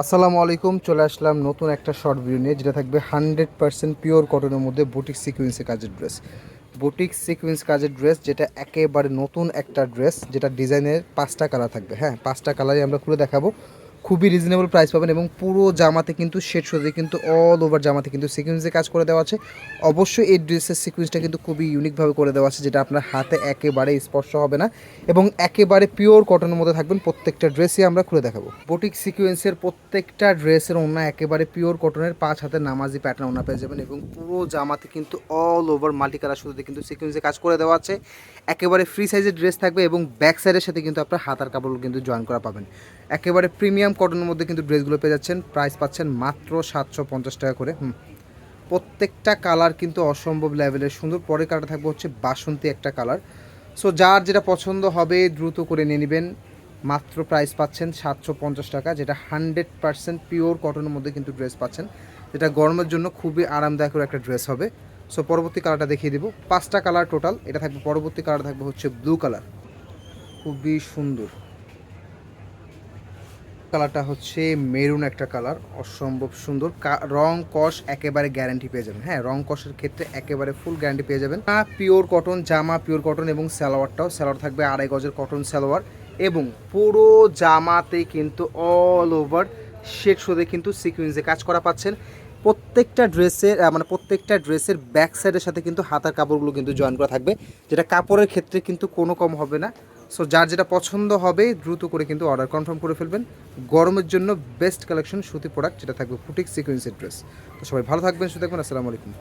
আসসালামু আলাইকুম, চলে আসলাম নতুন একটা শর্ট ভিডিও নিয়ে, যেটা থাকবে হান্ড্রেড পার্সেন্ট পিওর কটনের মধ্যে বুটিক সিকুয়েন্সে কাজের ড্রেস বুটিক সিকুয়েন্স কাজের ড্রেস যেটা একেবারে নতুন একটা ড্রেস যেটা ডিজাইনের পাঁচটা কালার থাকবে। হ্যাঁ পাঁচটা কালারই আমরা খুলে দেখাবো। খুবই রিজনেবল প্রাইস পাবেন এবং পুরো জামাতে কিন্তু শেড সুদে কিন্তু অল ওভার জামাতে কিন্তু সিকুয়েন্সে কাজ করে দেওয়া আছে। অবশ্যই এই ড্রেসের সিকুয়েন্সটা কিন্তু খুবই ইউনিকভাবে করে দেওয়া আছে, যেটা আপনার হাতে একেবারে স্পর্শ হবে না এবং একেবারে পিওর কটনের মধ্যে থাকবেন। প্রত্যেকটা ড্রেসই আমরা খুলে দেখাবো। বুটিক সিকুয়েন্সের প্রত্যেকটা ড্রেসের ওনা একেবারে পিওর কটনের পাঁচ হাতের নামাজি প্যাটার্ন ওনা পেয়ে যাবেন এবং পুরো জামাতে কিন্তু অল ওভার মাল্টি কালার সুতোতে কিন্তু সিকুয়েন্সে কাজ করে দেওয়া আছে। একেবারে ফ্রি সাইজের ড্রেস থাকবে এবং ব্যাক সাইডের সাথে কিন্তু আপনার হাতার কাপড় কিন্তু জয়েন করা পাবেন। একেবারে প্রিমিয়াম কটনের মধ্যে কিন্তু ড্রেসগুলো পেয়ে যাচ্ছেন। প্রাইস পাচ্ছেন মাত্র সাতশো পঞ্চাশ টাকা করে। হুম। প্রত্যেকটা কালার কিন্তু অসম্ভব লেভেলের সুন্দর। পরে কালারটা থাকবে হচ্ছে বাসন্তী একটা কালার। সো যার যেটা পছন্দ হবে দ্রুত করে নিয়ে নেবেন। মাত্র প্রাইস পাচ্ছেন সাতশো পঞ্চাশ টাকা, যেটা হান্ড্রেড পার্সেন্ট পিওর কটনের মধ্যে কিন্তু ড্রেস পাচ্ছেন। যেটা গরমের জন্য খুবই আরামদায়ক একটা ড্রেস হবে। সো পরবর্তী কালারটা দেখিয়ে দেবো। পাঁচটা কালার টোটাল এটা থাকবে, পরবর্তী কালার থাকবে হচ্ছে ব্লু কালার খুবই সুন্দর। কালারটা হচ্ছে মেরুন একটা কালার, অসম্ভব সুন্দর। রং কস একেবারে গ্যারান্টি পেয়ে যাবেন। হ্যাঁ রং কসের ক্ষেত্রে একেবারে ফুল গ্যারান্টি পেয়ে যাবেন। পিওর কটন জামা পিওর কটন এবং সালোয়ারটাও, সালোয়ার থাকবে আড়াই গজের কটন সালোয়ার এবং পুরো জামাতে কিন্তু অল ওভার শেড শোধে কিন্তু সিকুয়েন্সে কাজ করা পাচ্ছেন। প্রত্যেকটা ড্রেসের মানে প্রত্যেকটা ড্রেসের ব্যাক সাইডের সাথে কিন্তু হাতার কাপড়গুলো কিন্তু জয়েন করা থাকবে, যেটা কাপড়ের ক্ষেত্রে কিন্তু কোনো কম হবে না। সো যার যেটা পছন্দ হবে, দ্রুত করে কিন্তু অর্ডার কনফার্ম করে ফেলবেন। গরমের জন্য বেস্ট কালেকশন সুতি প্রোডাক্ট যেটা থাকবে ফুটিক সিকোয়েন্সের ড্রেস তো সবাই ভালো থাকবেন সুতি দেখবেন আসসালামু আলাইকুম।